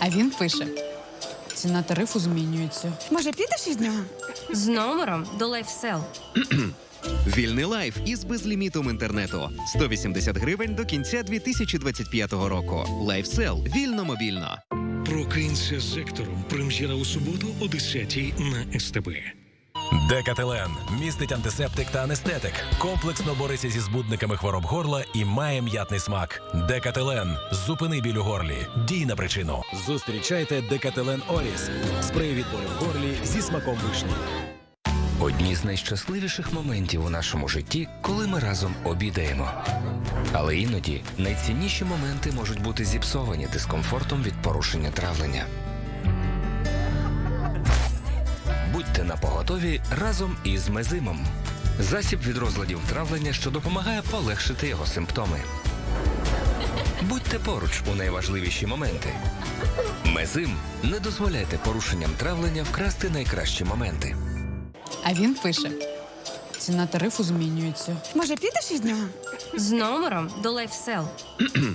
А він пише: ціна тарифу змінюється. Може, підеш із нього? З номером до LifeSell. Вільний лайф із безлімітом інтернету 180 гривень до кінця 2025 року. Лайфсел вільно мобільно. Прокинься з сектором. Прем'єра у суботу о 10 на СТБ. Декателен містить антисептик та анестетик. Комплексно бореться зі збудниками хвороб горла і має м'ятний смак. Декателен зупини біль у горлі. Дій на причину. Зустрічайте Декателен Оріс. Спрей від болю в горлі зі смаком вишні. Одні з найщасливіших моментів у нашому житті, коли ми разом обідаємо. Але іноді найцінніші моменти можуть бути зіпсовані дискомфортом від порушення травлення. Будьте на поготові разом із мезимом. Засіб від розладів травлення, що допомагає полегшити його симптоми. Будьте поруч у найважливіші моменти. Мезим не дозволяйте порушенням травлення вкрасти найкращі моменти. А він пише: ціна тарифу змінюється. Може, підеш із нього? З номером до LifeSell.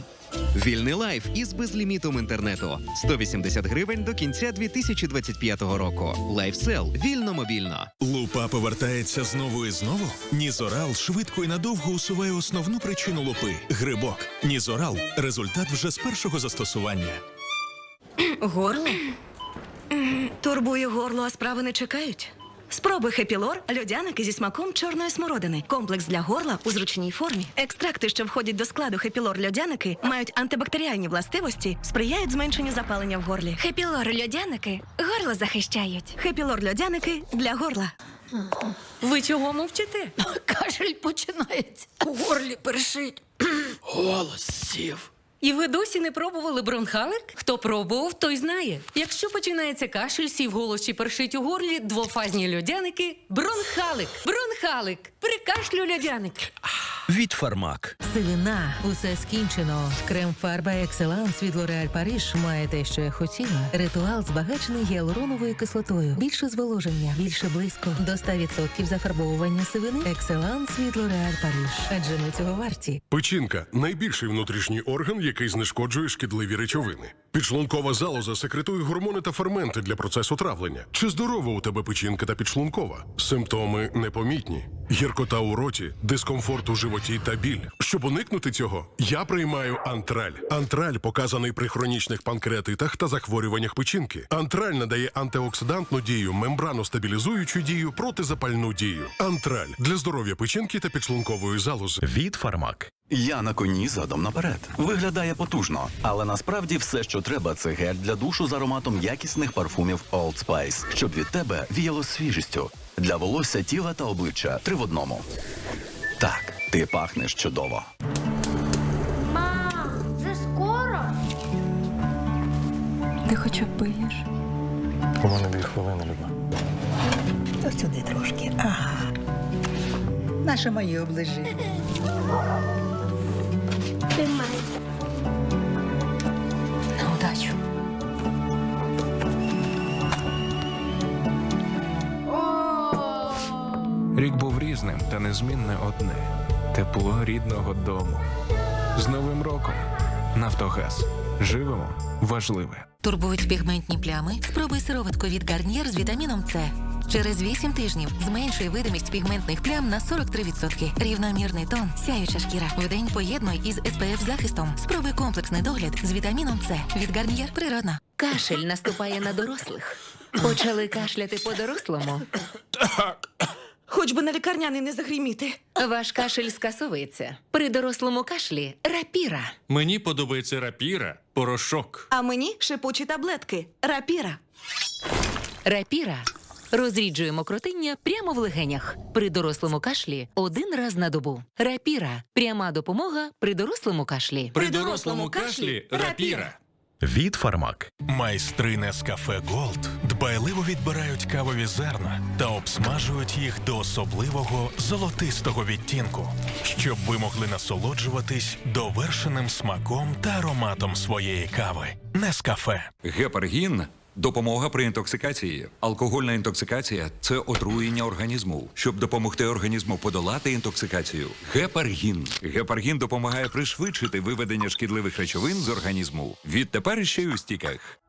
Вільний лайф із безлімітом інтернету 180 гривень до кінця 2025 року. Лайфсел вільно мобільно. Лупа повертається знову і знову. Нізорал швидко і надовго усуває основну причину лупи грибок. Нізорал результат вже з першого застосування. Горло? Турбує горло, а справи не чекають. Спробуй хепілор, льодяники зі смаком чорної смородини. Комплекс для горла у зручній формі. Екстракти, що входять до складу хепілор льодяники, мають антибактеріальні властивості, сприяють зменшенню запалення в горлі. Хепілор льодяники горло захищають. Хепілор льодяники для горла. Ви чого мовчите? Кашель починається. У горлі першить. Голос сів. І ви досі не пробували бронхалик? Хто пробував, той знає. Якщо починається кашель, сів голос чи першить у горлі, двофазні льодяники бронхалик. Бронхалик. При кашлю льодяник. Від Фармак. Сивина, усе скінчено. Крем фарба Екселанс від L'Oréal Paris має те, що я хотіла. Ритуал збагачений гіалуроновою кислотою. Більше зволоження, більше блиску. До 100% зафарбовування сивини. Екселанс від L'Oréal Paris. Адже ми цього варті. Печінка найбільший внутрішній орган, який знешкоджує шкідливі речовини. Підшлункова залоза секретує гормони та ферменти для процесу травлення. Чи здорова у тебе печінка та підшлункова? Симптоми непомітні. Гіркота у роті, дискомфорт у животі та біль. Щоб уникнути цього, я приймаю антраль. Антраль показаний при хронічних панкреатитах та захворюваннях печінки. Антраль надає антиоксидантну дію, мембрано-стабілізуючу дію, протизапальну дію. Антраль для здоров'я печінки та підшлункової залози. Від Фармак. Я на коні задом наперед. Виглядає потужно, але насправді все, що треба, це гель для душу з ароматом якісних парфумів Old Spice, щоб від тебе віяло свіжістю. Для волосся, тіла та обличчя три в одному. Так, ти пахнеш чудово. Мам, вже скоро. Ти хоча б пиєш? У мене дві хвилини, Люба. То сюди трошки. Ага. Наше моє оближи. Тримай. На удачу. Рік був різним та незмінне одне тепло рідного дому. З Новим роком Нафтогаз. Живемо важливе. Турбують пігментні плями? Спробуй сироватку від Гарнієр з вітаміном С. Через 8 тижнів зменшує видимість пігментних плям на 43%. Рівномірний тон, сяюча шкіра. Вдень поєднуй із SPF захистом. Спробуй комплексний догляд з вітаміном С. Від Гарнієр природна. Кашель наступає на дорослих. Почали кашляти по-дорослому. Хоч би на лікарняний не загріміти. Ваш кашель скасовується. При дорослому кашлі рапіра. Мені подобається рапіра, порошок. А мені шипучі таблетки. Рапіра. Рапіра. Розріджує мокротиння прямо в легенях. При дорослому кашлі один раз на добу. Рапіра. Пряма допомога при дорослому кашлі. При дорослому кашлі рапіра. Від Фармак. Майстри Нескафе Голд дбайливо відбирають кавові зерна та обсмажують їх до особливого золотистого відтінку, щоб ви могли насолоджуватись довершеним смаком та ароматом своєї кави. Нескафе. Гепаргін допомога при інтоксикації. Алкогольна інтоксикація це отруєння організму. Щоб допомогти організму подолати інтоксикацію. Гепаргін. Гепаргін допомагає пришвидшити виведення шкідливих речовин з організму. Відтепер ще й у стіках.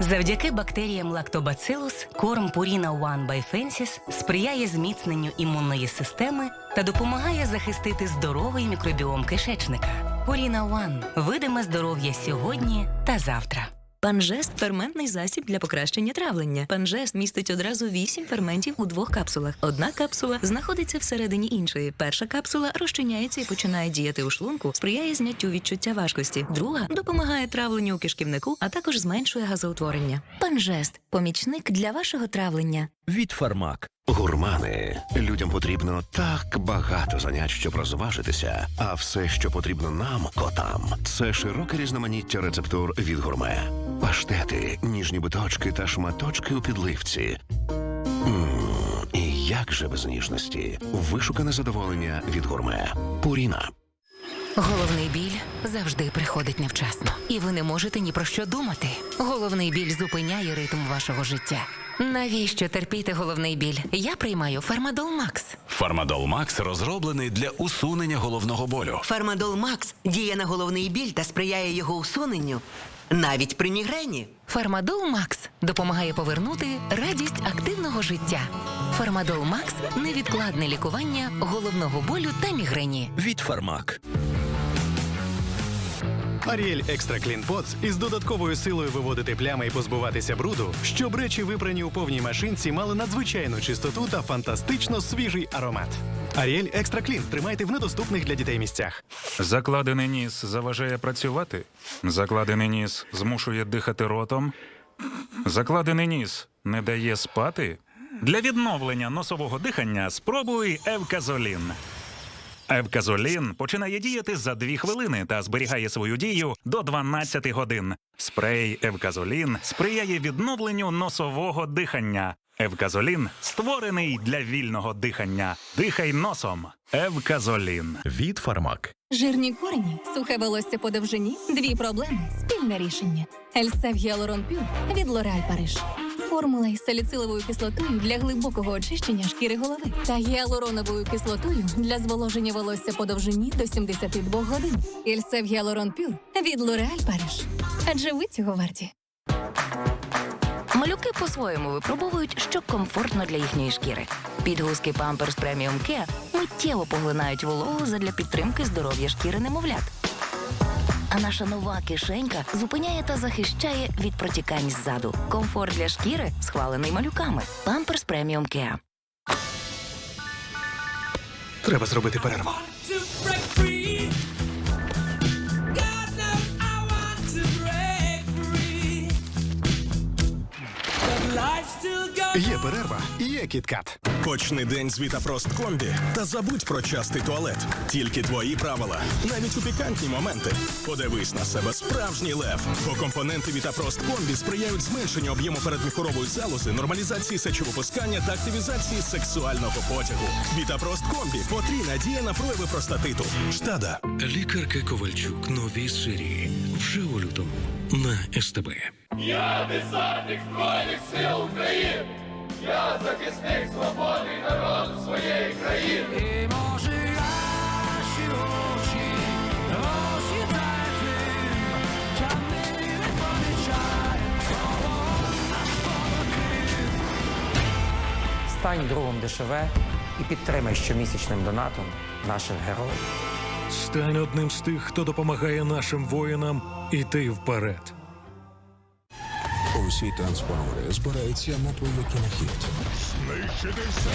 Завдяки бактеріям Lactobacillus корм Purina One by Fences сприяє зміцненню імунної системи та допомагає захистити здоровий мікробіом кишечника. Purina One – видиме здоров'я сьогодні та завтра. Панжест ферментний засіб для покращення травлення. Панжест містить одразу вісім ферментів у двох капсулах. Одна капсула знаходиться всередині іншої. Перша капсула розчиняється і починає діяти у шлунку, сприяє зняттю відчуття важкості. Друга допомагає травленню у кишківнику, а також зменшує газоутворення. Панжест помічник для вашого травлення. Від Фармак. Гурмани. Людям потрібно так багато занять, щоб розважитися. А все, що потрібно нам, котам, це широке різноманіття рецептур від гурме. Паштети, ніжні биточки та шматочки у підливці. Мм, і як же без ніжності? Вишукане задоволення від гурме. Пуріна. Головний біль завжди приходить невчасно, і ви не можете ні про що думати. Головний біль зупиняє ритм вашого життя. Навіщо терпіти головний біль? Я приймаю Фармадол Макс. Фармадол Макс розроблений для усунення головного болю. Фармадол Макс діє на головний біль та сприяє його усуненню навіть при мігрені. Фармадол Макс допомагає повернути радість активного життя. Фармадол Макс невідкладне лікування головного болю та мігрені. Від Фармак. Аріель Екстра Клін Поц із додатковою силою виводити плями і позбуватися бруду, щоб речі, випрані у повній машинці, мали надзвичайну чистоту та фантастично свіжий аромат. Аріель Екстра Клін тримайте в недоступних для дітей місцях. Закладений ніс заважає працювати. Закладений ніс змушує дихати ротом. Закладений ніс не дає спати. Для відновлення носового дихання спробуй Евказолін. Евказолін починає діяти за 2 хвилини та зберігає свою дію до 12 годин. Спрей Евказолін сприяє відновленню носового дихання. Евказолін створений для вільного дихання. Дихай носом. Евказолін. Від Фармак. Жирні корені, сухе волосся по довжині, дві проблеми, спільне рішення. Ельсев Гіалурон Пюр від Лореаль Париж. Формула із саліциловою кислотою для глибокого очищення шкіри голови та гіалуроновою кислотою для зволоження волосся по довжині до 72 годин. Ельсев Гіалурон Пюр від Лореаль Париж. Адже ви цього варті. Малюки по-своєму випробовують, що комфортно для їхньої шкіри. Підгузки Pampers Premium Care миттєво поглинають вологу задля підтримки здоров'я шкіри немовлят. А наша нова кишенька зупиняє та захищає від протікань ззаду. Комфорт для шкіри схвалений малюками. Pampers Premium Care. Треба зробити перерву. Є перерва, є кіткат. Почни день з Вітапрост Комбі та забудь про частий туалет. Тільки твої правила, навіть у пікантні моменти. Подивись на себе справжній лев. Бо компоненти Вітапрост Комбі сприяють зменшенню об'єму передміхорової залози, нормалізації сечовипускання та активізації сексуального потягу. Вітапрост Комбі потрійна дія на прояви простатиту. Штада. Лікарка Ковальчук. Нові серії. Вже у лютому на СТБ. Я десантник Збройних сил України. Я захисник свободи і народу своєї країни. І може наші очі роз'їдають дим, та ми не помічаємо, наш. Стань другом ДШВ і підтримай щомісячним донатом наших героїв. Стань одним з тих, хто допомагає нашим воїнам іти вперед. Усі трансформери збираються на твоє кінохіт. Знищити все.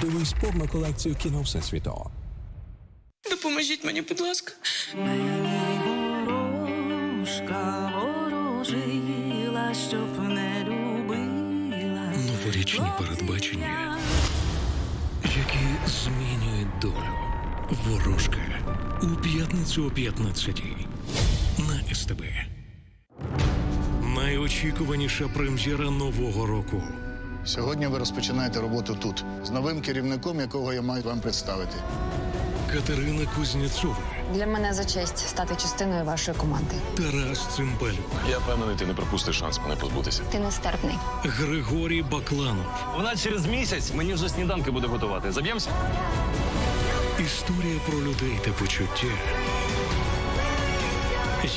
Дивись повну колекцію кіно Всесвіту. Допоможіть мені, будь ласка. ворожила, щоб не любила. Новорічні передбачення, які змінюють долю. Ворожка у п'ятницю о 15 на СТБ. Найочікуваніша прем'єра нового року. Сьогодні ви розпочинаєте роботу тут з новим керівником, якого я маю вам представити. Катерина Кузнєцова, Для мене за честь стати частиною вашої команди. Тарас Цимбалюк, Я впевнений, ти не пропустиш шанс мене позбутися. Ти нестерпний. Григорій Бакланов, Вона через місяць мені вже сніданки буде готувати. Заб'ємося? Історія про людей та почуття,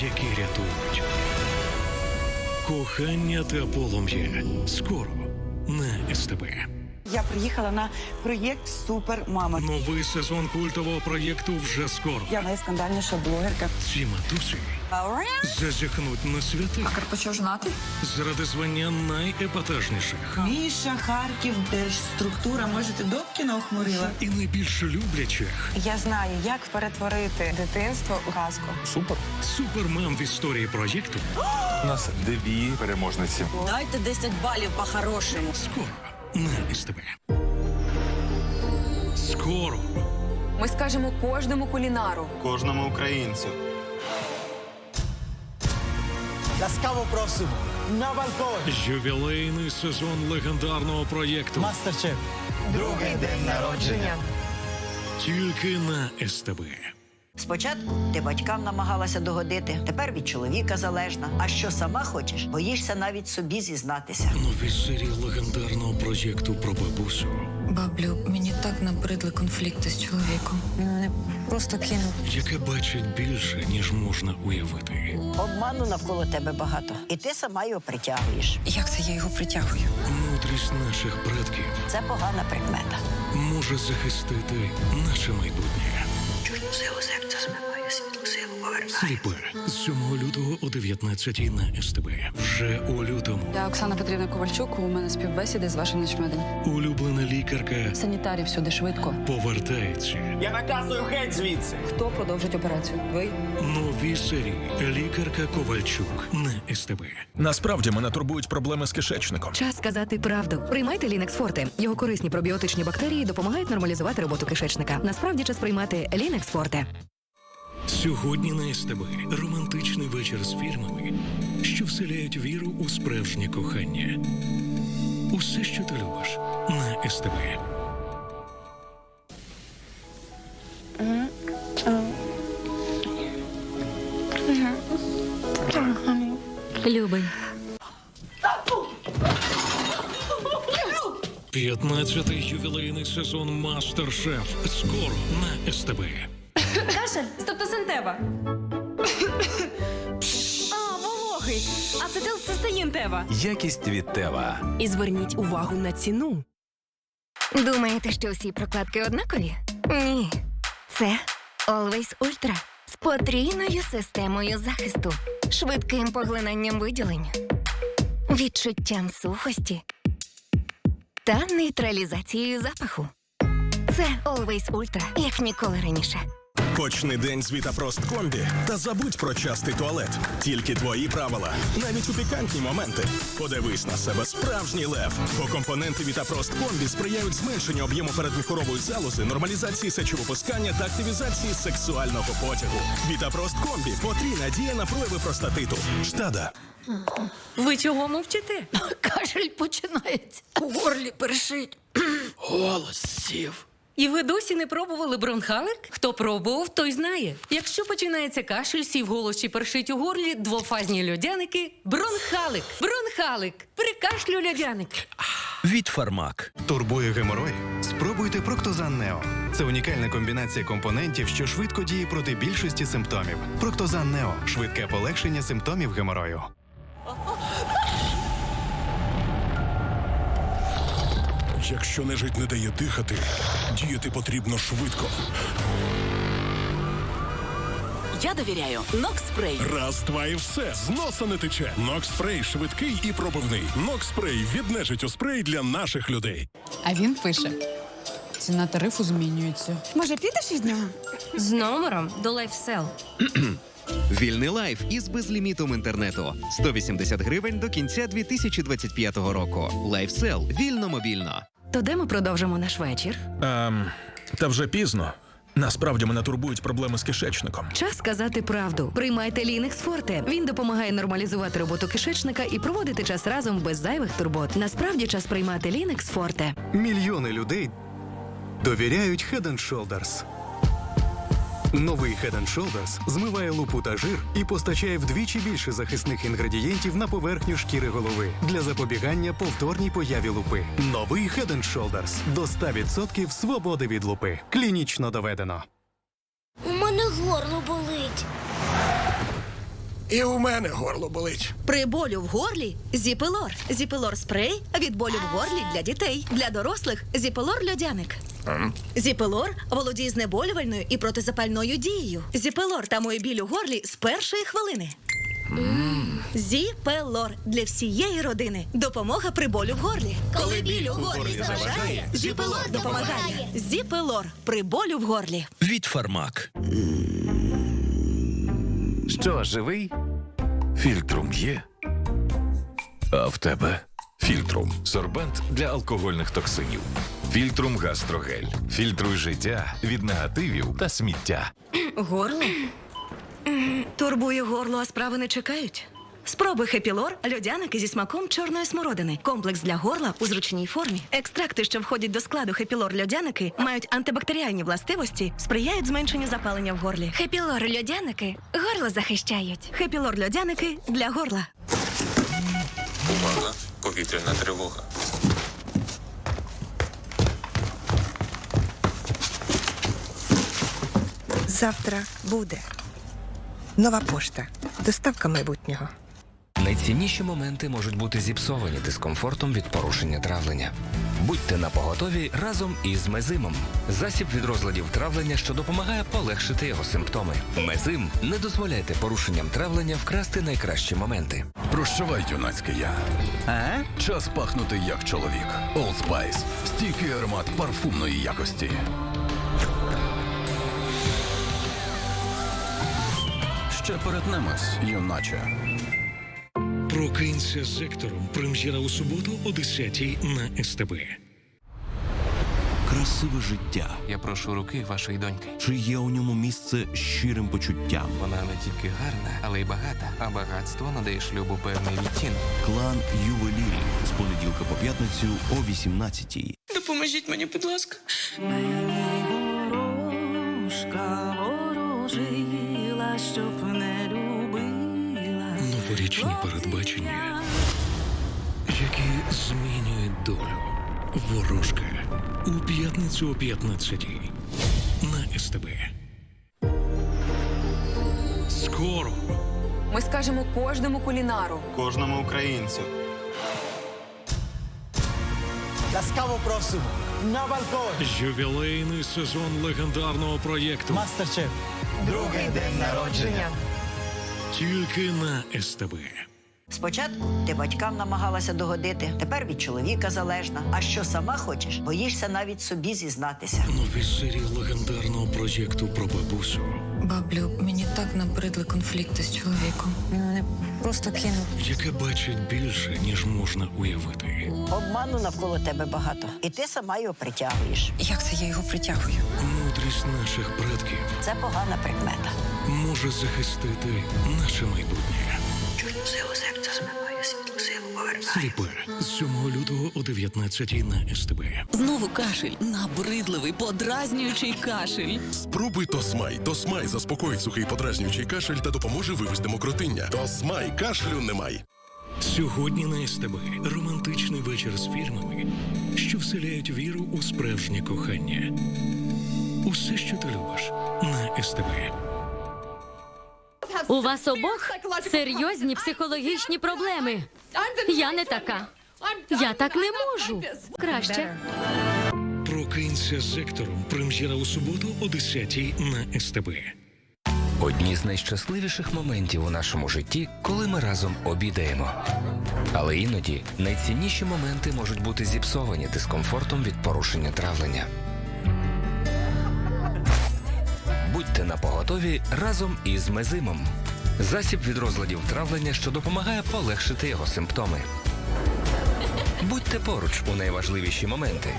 які рятують. Кохання та полум'я. Скоро на СТБ. Я приїхала на проєкт Супер Мама. Новий сезон культового проєкту вже скоро. Я найскандальніша блогерка. Ці матусі зазіхнуть на святих. А Карпачов женатий? заради звання найепатажніших Міша, Харків, держструктура. Може, ти Добкіна охмурила? і найбільш люблячих. Я знаю, як перетворити дитинство у казку. Супер. Супермам в історії проєкту У нас дві переможниці. Дайте 10 балів по-хорошому. скоро на СТБ. Скоро Ми скажемо кожному кулінару. Кожному українцю. Ласкаво просимо на балкон. ювілейний сезон легендарного проєкту Мастер-шеф. Другий день народження. тільки на СТБ. Спочатку ти батькам намагалася догодити, тепер від чоловіка залежна. А що сама хочеш, боїшся навіть собі зізнатися. Нові серії легендарного проєкту про бабусю, Баблю, мені так набридли конфлікти з чоловіком. Він мене просто кинув. яке бачить більше, ніж можна уявити. Обману навколо тебе багато, і ти сама його притягуєш. Як це я його притягую? Мудрість наших предків Це погана прикмета. може захистити наше майбутнє. Say what's next, doesn't matter. Сліпе з 7 лютого о 19 на СТБ. Вже у лютому. Я Оксана Петрівна Ковальчук. У мене співбесіди з вашим нічмедом. Улюблена лікарка Санітарів всюди швидко. повертається. Я наказую геть звідси. Хто продовжить операцію? Ви? Нові серії Лікарка Ковальчук на СТБ. Насправді мене турбують проблеми з кишечником. Час сказати правду. Приймайте Лінекс Форте. Його корисні пробіотичні бактерії допомагають нормалізувати роботу кишечника. Насправді час приймати Лінекс Форте. Сьогодні на СТБ романтичний вечір з фільмами, що вселяють віру у справжнє кохання. Усе, що ти любиш, на СТБ. Любий. 15-й ювілейний сезон Мастер-Шеф. Скоро на СТБ. Кашель, стептосинтева. А, вологий. Ацетилцистеїн тева. Якість від Тева. І зверніть увагу на ціну. Думаєте, що всі прокладки однакові? Ні. Це Always Ultra з потрійною системою захисту, швидким поглинанням виділень, відчуттям сухості та нейтралізацією запаху. Це Always Ultra, як ніколи раніше. Почни день з Вітапрост комбі та забудь про частий туалет. Тільки твої правила, навіть у пікантні моменти. Подивись на себе справжній лев. Бо компоненти Вітапрост комбі сприяють зменшенню об'єму передміхорової залози, нормалізації сечовипускання та активізації сексуального потягу. Вітапрост комбі потрійна дія на прояви простатиту. Штада. Ви чого мовчите? Кашель починається. У горлі першить. Голос сів. І ви досі не пробували бронхалик? Хто пробував, той знає. Якщо починається кашель, сів голос чи першить у горлі, двофазні льодяники бронхалик. Бронхалик. При кашлю льодяник. Від Фармак. Турбує геморой? Спробуйте Проктозан Нео. Це унікальна комбінація компонентів, що швидко діє проти більшості симптомів. Проктозан Нео швидке полегшення симптомів геморою. Якщо нежить не дає дихати, діяти потрібно швидко. Я довіряю Нокспрей. Раз, два і все. З носа не тече. Нокспрей швидкий і пробивний. Нокспрей від нежиттю спрей для наших людей. А він пише: ціна тарифу змінюється. Може, підеш із нього? З номером до LifeSell. Вільний лайф із безлімітом інтернету. 180 гривень до кінця 2025 року. Лайфсел. Вільно мобільно. То де ми продовжимо наш вечір? Ем, та вже пізно. Насправді мене турбують проблеми з кишечником. Час сказати правду. Приймайте Лінекс Форте. Він допомагає нормалізувати роботу кишечника і проводити час разом без зайвих турбот. Насправді час приймати Лінекс Форте. Мільйони людей довіряють Head Shoulders. Новий Head Shoulders змиває лупу та жир і постачає вдвічі більше захисних інгредієнтів на поверхню шкіри голови для запобігання повторній появі лупи. Новий Head Shoulders до 100% свободи від лупи. Клінічно доведено. У мене горло болить. І у мене горло болить. При болю в горлі Зіпелор. Зіпелор спрей від болю в горлі для дітей. Для дорослих Зіпелор льодяник. Зіпелор володіє знеболювальною і протизапальною дією. Зіпелор тамує біль у горлі з першої хвилини. Зіпелор для всієї родини. Допомога при болю в горлі. Коли біль у горлі заважає, Зіпелор допомагає. Зіпелор при болю в горлі. Від Фармак. Що, живий? Фільтрум є. А в тебе фільтрум сорбент для алкогольних токсинів. Фільтрум гастрогель. Фільтруй життя від негативів та сміття. Горло? Турбує горло, а справи не чекають. Спробуй хепілор, льодяники зі смаком чорної смородини. Комплекс для горла у зручній формі. Екстракти, що входять до складу хепілор льодяники, мають антибактеріальні властивості, сприяють зменшенню запалення в горлі. Хепілор льодяники горло захищають. Хепілор льодяники для горла. Увага! Повітряна тривога. Завтра буде. Нова пошта. Доставка майбутнього. Найцінніші моменти можуть бути зіпсовані дискомфортом від порушення травлення. Будьте на поготові разом із мезимом. Засіб від розладів травлення, що допомагає полегшити його симптоми. Мезим не дозволяйте порушенням травлення вкрасти найкращі моменти. Прощавай, юнацьке я. А? Час пахнути як чоловік. Old Spice. Стійкий аромат парфумної якості. Ще перетнемось, юначе. Прокинься з сектором. Прем'єра у суботу о 10 на СТБ. Красиве життя. Я прошу руки вашої доньки. Чи є у ньому місце щирим почуттям? Вона не тільки гарна, але й багата. А багатство надає шлюбу певний відтінок. Клан ювелірів з понеділка по п'ятницю о 18-й. Допоможіть мені, будь ласка. Ворожка ворожила, щоб. Новорічні передбачення, які змінюють долю. Ворожка у п'ятницю о 15 на СТБ. Скоро Ми скажемо кожному кулінару. Кожному українцю. Ласкаво просимо на балкон. ювілейний сезон легендарного проєкту Мастер-шеф. Другий день народження. Тільки на СТБ. Спочатку ти батькам намагалася догодити, тепер від чоловіка залежна. А що сама хочеш, боїшся навіть собі зізнатися. Нові серії легендарного проєкту про бабусю, Баблю, мені так набридли конфлікти з чоловіком. Він мене просто кинув. Яке бачить більше, ніж можна уявити. Обману навколо тебе багато, і ти сама його притягуєш. Як це я його притягую? Мудрість наших предків Це погана прикмета. може захистити наше майбутнє. Змиваю, світлу силу з 7 лютого о 19 на СТБ. Знову кашель. Набридливий, подразнюючий кашель. Спробуй Тосмай. Тосмай заспокоїть сухий подразнюючий кашель та допоможе вивести мокротиння. Тосмай кашлю немає. Сьогодні на СТБ романтичний вечір з фільмами, що вселяють віру у справжнє кохання. Усе, що ти любиш, на СТБ. У вас обох серйозні психологічні проблеми. Я не така. Я так не можу. Краще. Прокинься з сектором. Прем'єра у суботу о 10 на СТБ. Одні з найщасливіших моментів у нашому житті, коли ми разом обідаємо. Але іноді найцінніші моменти можуть бути зіпсовані дискомфортом від порушення травлення. Будьте на поготові разом із мезимом. Засіб від розладів травлення, що допомагає полегшити його симптоми. Будьте поруч у найважливіші моменти.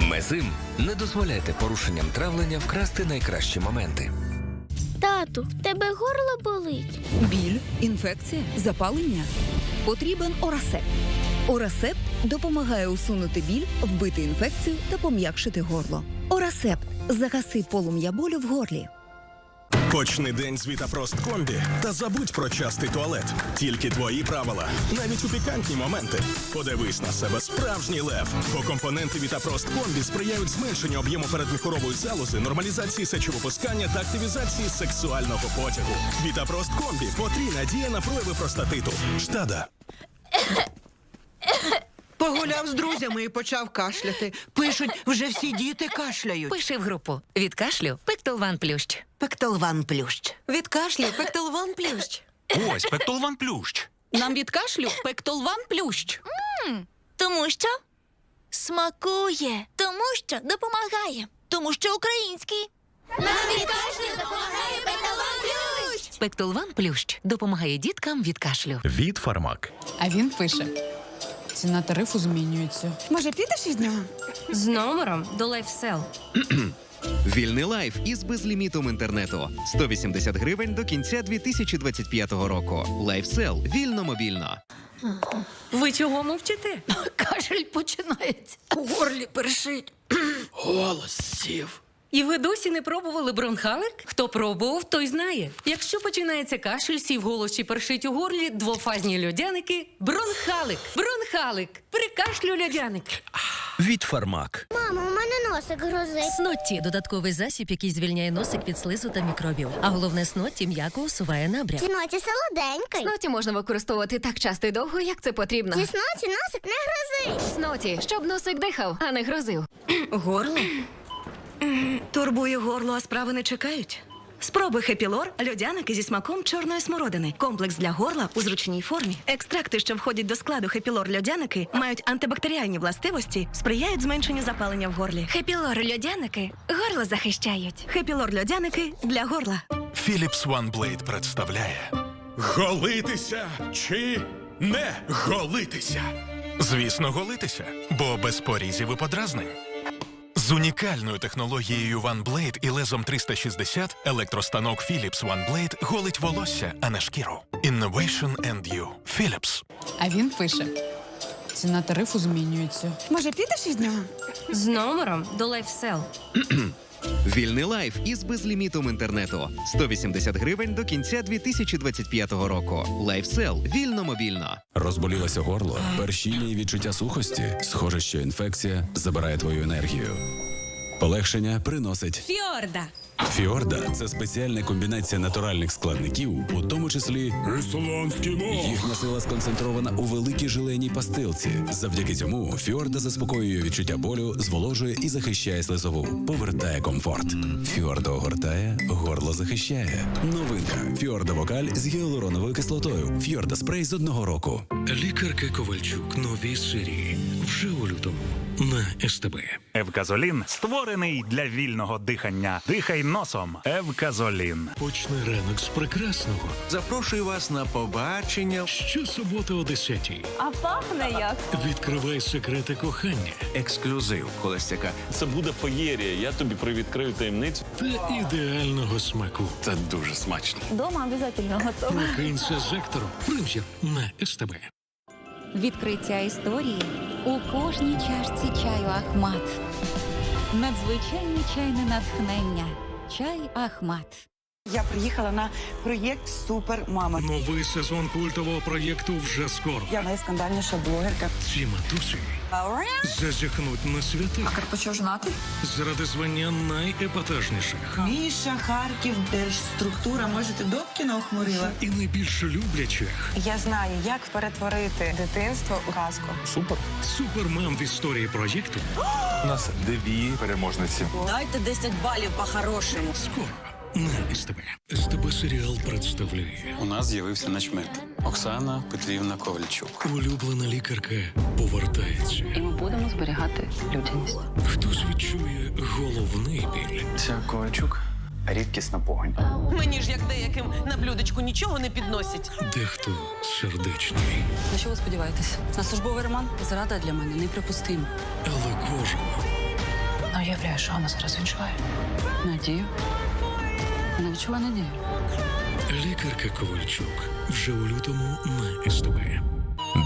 Мезим не дозволяйте порушенням травлення вкрасти найкращі моменти. Тату, в тебе горло болить. Біль, інфекція, запалення. Потрібен Орасеп. Орасеп допомагає усунути біль, вбити інфекцію та пом'якшити горло. Орасепт загаси полум'я болю в горлі. Почни день з Вітапрост комбі та забудь про частий туалет. Тільки твої правила, навіть у пікантні моменти. Подивись на себе справжній лев. Бо компоненти Вітапрост комбі сприяють зменшенню об'єму передміхорової залози, нормалізації сечовипускання та активізації сексуального потягу. Вітапрост комбі потрійна дія на прояви простатиту. Штада. Погуляв з друзями і почав кашляти. Пишуть, вже всі діти кашляють. Пиши в групу. Від кашлю Пектолван Плющ. Пектолван плющ. Від кашлю Пектолван Плющ. Ось Пектолван Плющ. Нам від кашлю пектолван плющ. Тому що смакує, тому що допомагає, тому що український. Нам від кашлю допомагає Петалон Плющ! Пектолван Плющ допомагає діткам від кашлю. Від Фармак. А він пише: ціна тарифу змінюється. Може, підеш із нього? З номером до LifeSell. Вільний лайф із безлімітом інтернету. 180 гривень до кінця 2025 року. Лайфсел вільно мобільно. Ви чого мовчите? Кашель починається. У горлі першить. Голос сів. І ви досі не пробували бронхалик? Хто пробував, той знає. Якщо починається кашель, сів голос чи першить у горлі, двофазні льодяники бронхалик. Бронхалик. При кашлю льодяник. Від Фармак. Мамо, у мене носик грозить. Снотті додатковий засіб, який звільняє носик від слизу та мікробів. А головне снотті м'яко усуває набряк. Сіноті солоденький. Сноті можна використовувати так часто і довго, як це потрібно. Зі сноті носик не грозить. Сноті, щоб носик дихав, а не грозив. Горло? Турбує горло, а справи не чекають. Спробуй хепілор, льодяники зі смаком чорної смородини. Комплекс для горла у зручній формі. Екстракти, що входять до складу хепілор льодяники, мають антибактеріальні властивості, сприяють зменшенню запалення в горлі. Хепілор льодяники горло захищають. Хепілор льодяники для горла. Philips OneBlade представляє Голитися чи не голитися? Звісно, голитися, бо без порізів і подразнень. З унікальною технологією OneBlade і лезом 360 електростанок Philips OneBlade голить волосся, а не шкіру. Innovation and you. Philips. А він пише: ціна тарифу змінюється. Може, підеш із нього? З номером до LifeSell. Вільний лайф із безлімітом інтернету. 180 гривень до кінця 2025 року. Лайфсел вільно мобільно. Розболілося горло, першіння і відчуття сухості. Схоже, що інфекція забирає твою енергію. Полегшення приносить Фіорда. Фіорда це спеціальна комбінація натуральних складників, у тому числі їхня сила сконцентрована у великій жиленій пастилці. Завдяки цьому Фіорда заспокоює відчуття болю, зволожує і захищає слизову, повертає комфорт. Фіорда огортає, горло захищає. Новинка Фіорда Вокаль з гіалуроновою кислотою. Фіорда спрей з одного року. Лікарка Ковальчук. Нові серії. Вже у лютому на СТБ. Евказолін створений для вільного дихання. Дихай носом. Евказолін. Почни ранок з прекрасного. Запрошую вас на побачення. Щосуботи о 10 А пахне як. Відкривай секрети кохання Ексклюзив Холостяка. Це буде феєрія. Я тобі привідкрию таємницю. та ідеального смаку. Це дуже смачно. Дома обов'язково готова. Прокинься з Ектором. Прем'єр на СТБ. Відкриття історії у кожній чашці чаю Ахмат. Надзвичайне чайне натхнення. Чай Ахмат. Я приїхала на проєкт Супер Мама. Новий сезон культового проєкту вже скоро. Я найскандальніша блогерка. Ці матусі зазіхнуть на свята. А Карпачов жонатий? Заради звання найепатажніших Міша, Харків, держструктура. Може, ти Добкіна охмурила? і найбільш люблячих. Я знаю, як перетворити дитинство у казку. Супер. Супермам в історії проєкту У нас дві переможниці. Дайте 10 балів по-хорошому. скоро на СТБ. СТБ серіал представляє У нас з'явився начмет Оксана Петрівна Ковальчук. улюблена лікарка повертається. І ми будемо зберігати людяність. Хтось відчує головний біль. Ця Ковальчук рідкісна погонь. Мені ж як деяким на блюдечку нічого не підносять. Дехто сердечний, На що ви сподіваєтесь? На службовий роман? Зрада для мене неприпустима. але кожен Ну, уявляю, що вона зараз відчуває. Надію. Вона відчуває надію. лікарка Ковальчук вже у лютому на СТБ.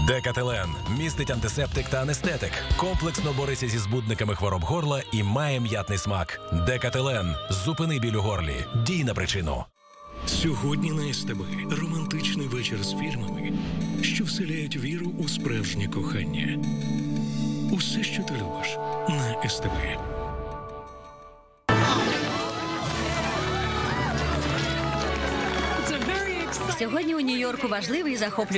Декателен містить антисептик та анестетик. Комплексно бореться зі збудниками хвороб горла і має м'ятний смак. Декателен зупини біль у горлі. Дій на причину. Сьогодні на СТБ романтичний вечір з фільмами, що вселяють віру у справжнє кохання. Усе, що ти любиш, на СТБ. Сьогодні у Нью-Йорку важливий і захоплюючий